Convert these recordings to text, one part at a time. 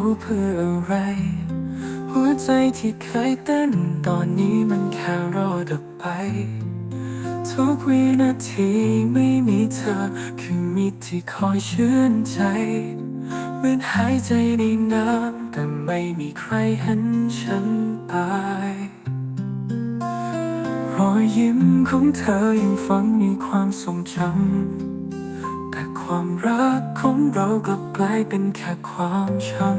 รู้เพื่ออะไร หัวใจที่เคยเต้น ตอนนี้มันแค่รอดับไป ทุกวินาทีไม่มีเธอ คือมิตรที่คอยชื่นใจเหมือนหายใจในน้ำแต่ไม่มีใครเห็นฉันตายรอยยิ้มของเธอยังฝังมีความทรงจำ ความรักของเรากลับกลายเป็นแค่ความช้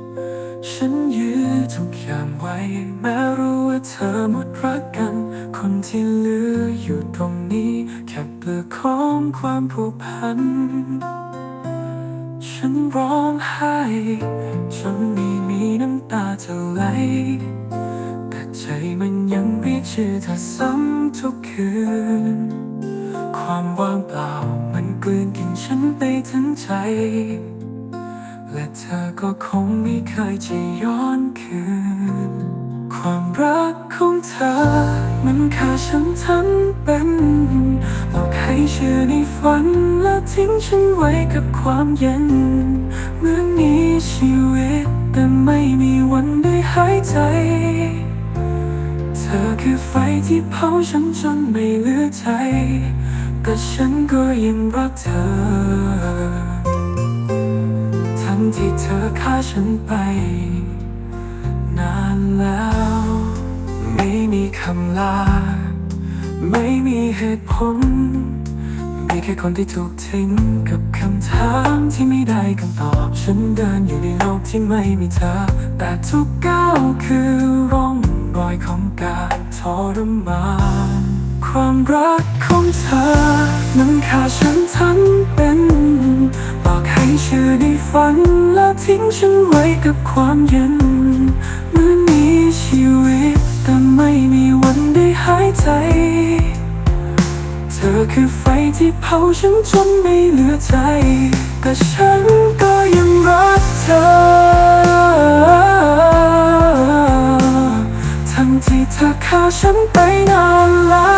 ำ ฉันยื้อทุกอย่างไว้ แม้รู้ว่าเธอหมดรักกัน คนที่เหลืออยู่ตรงนี้ แค่เปลือกของความผูกพัน ฉันร้องไห้จนไม่มีน้ำตาจะไหลแต่ใจมันยังเรียกชื่อเธอซ้ำทุกคืน ความว่างเปล่า กลืนกินฉันไปทั้งใจ และเธอก็คงไม่เคยจะย้อนคืน ความรักของเธอ มันฆ่าฉันทั้งเป็นหลอกให้เชื่อในฝันและทิ้งฉันไว้กับความเย็นเหมือนมีชีวิต แต่ไม่มีวันได้หายใจเธอคือไฟที่เผาฉันจนไม่เหลือใจ แต่ฉันก็ยังรักเธอ ทั้งที่เธอฆ่าฉันไป นานแล้ว ไม่มีคำลา ไม่มีเหตุผล มีแค่คนที่ถูกทิ้งกับคำถามที่ไม่ได้คำตอบ ฉันเดินอยู่ในโลกที่ไม่มีเธอ แต่ทุกก้าวคือร่องรอยของการทรมาน ความรัก ธอมันฆ่าฉันทั้งเป็นหลอกให้เชื่อในฝันและทิ้งฉันไว้กับความเย็นเหมือนมีชีวิตแต่ไม่มีวันได้หายใจ เธอคือไฟที่เผาฉันจนไม่เหลือใจ แต่ฉันก็ยังรักเธอ ธอฆ่าฉันไปนานแล้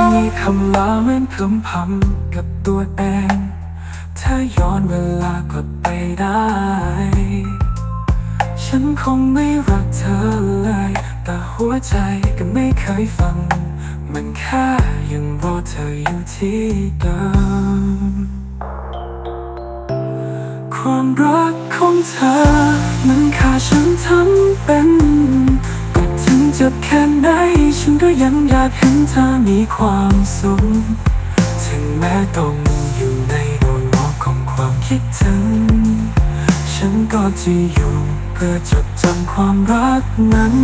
วมีคำลาเหมือนคำพำกับตัวเอง ถ้าย้อนเวลากลับไปได้ ฉันคงไม่รักเธอเลย แต่หัวใจก็ไม่เคยฟัง มันแค่ยังรอเธออยู่ที่เดิม ความรักของเธอ มันฆ่าฉันทั้งเป็นแต่ถึงจะแค่ไหนฉัน็ยังอยากเห็นเธอมีความสุข ถึงแม้ต้องอยู่ในโดนลบของความคิดถึง ฉันก็จะอยู่เพื่อจดจำความรักนั้น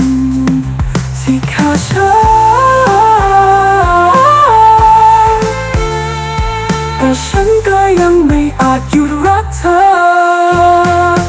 ที่ข้าฉันแต่ฉันก็ยังไม่อาจหยุดรักเธอ